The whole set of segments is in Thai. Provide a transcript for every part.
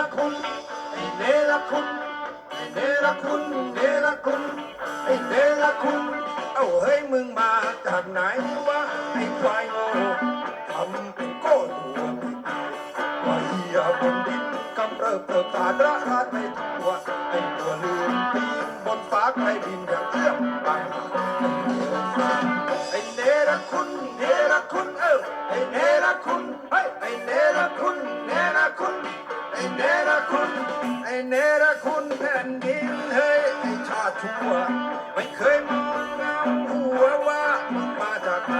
เนรคุณไอ้เนรคุณไอ้เนรคุณเนรคุณไอ้เนรคุณ เอ้าเฮ้ยมึงมาจากไหนวะไอ้ควายโง่ทำเป็นโก้ตัวผิดว่าเฮียบนดินกำเริบเติบตาดระราดไปทั่วไอ้ตัวลืมปีนบนฟ้าใครบินอย่างเอื้อมไป เนรคุณแผ่นดินเฮ้ยไอชาติชั่ว ไม่เคยมองเงาหัวว่ามึงมาจากไหน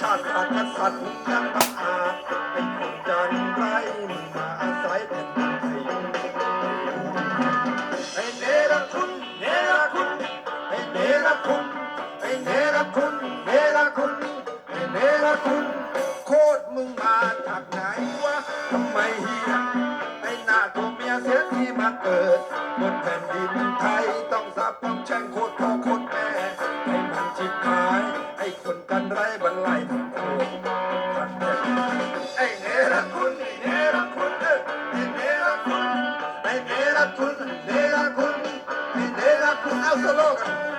ชาติศาสตร์กษัตริย์มึงยังบังอาจไอ้คนจันไรมึงมาอาศัยแผ่นดินไทยไอเนรคุณเนรคุณไอเนรคุณไอเนรคุณเนรคุณไอเนรคุณ โคตรมึงมาจากไหนวะทำไมเฮี เกิดบนแผ่นดินไทยต้องสับต้องแช่งโคตรพ่อโคตรแม่ให้มันจิบหายไอ้คนกันไรบันไลทำโคตรทันแต่ไอ้เนรคุณไอ้เนรคุณเอ้ยไอ้เนรคุณไอ้เนรคุณเนรคุณไอ้เนรคุณเอาโซโลกัน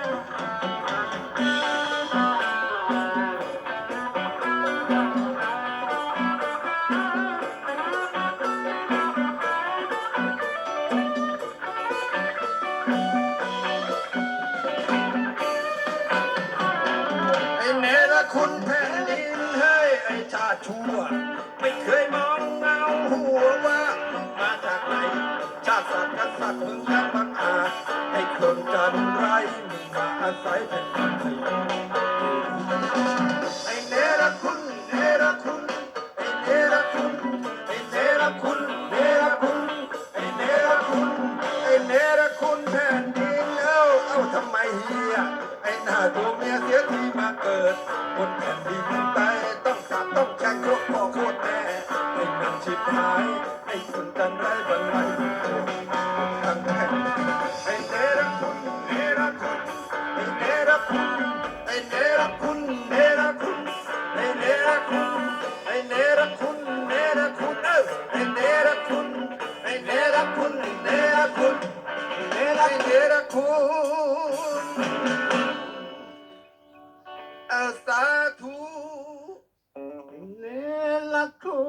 คุณแผ่นดินเฮ้ไอ้ชาชั่ว ไม่เคยมองเงาหัวว่า มึงมาจากไหน ชาติศาสตร์กษัตริย์มึงยังบังอาจให้คนจันไรมึงมาอาศัยแผ่นดินไทยไอ้เนรคุณเนรคุณไอ้เนรคุณไอ้เนรคุณเนรคุณไอ้เนรคุณไอ้เนรคุณแผ่นดินเอ้าเอ้าทำไมเฮียไอ้หน้าตัว เมียเสียทีมาเกิดบนแผ่นดินไตต้องสับต้องแช่งโคตรพ่อโคตรแม่ให้มันชิบหายไอ้คนจันไรบันไลทั้งแผ่นไอ้เนรคุณเนรคุณไอ้เนรคุณไอ้เนรคุณเนรคุณไอ้เนรคุณไอ้เนรคุณเนรคุณเออไอ้เนรคุณไอ้เนรคุณเนรคุณไอ้เนรคุณาธุเนะคุ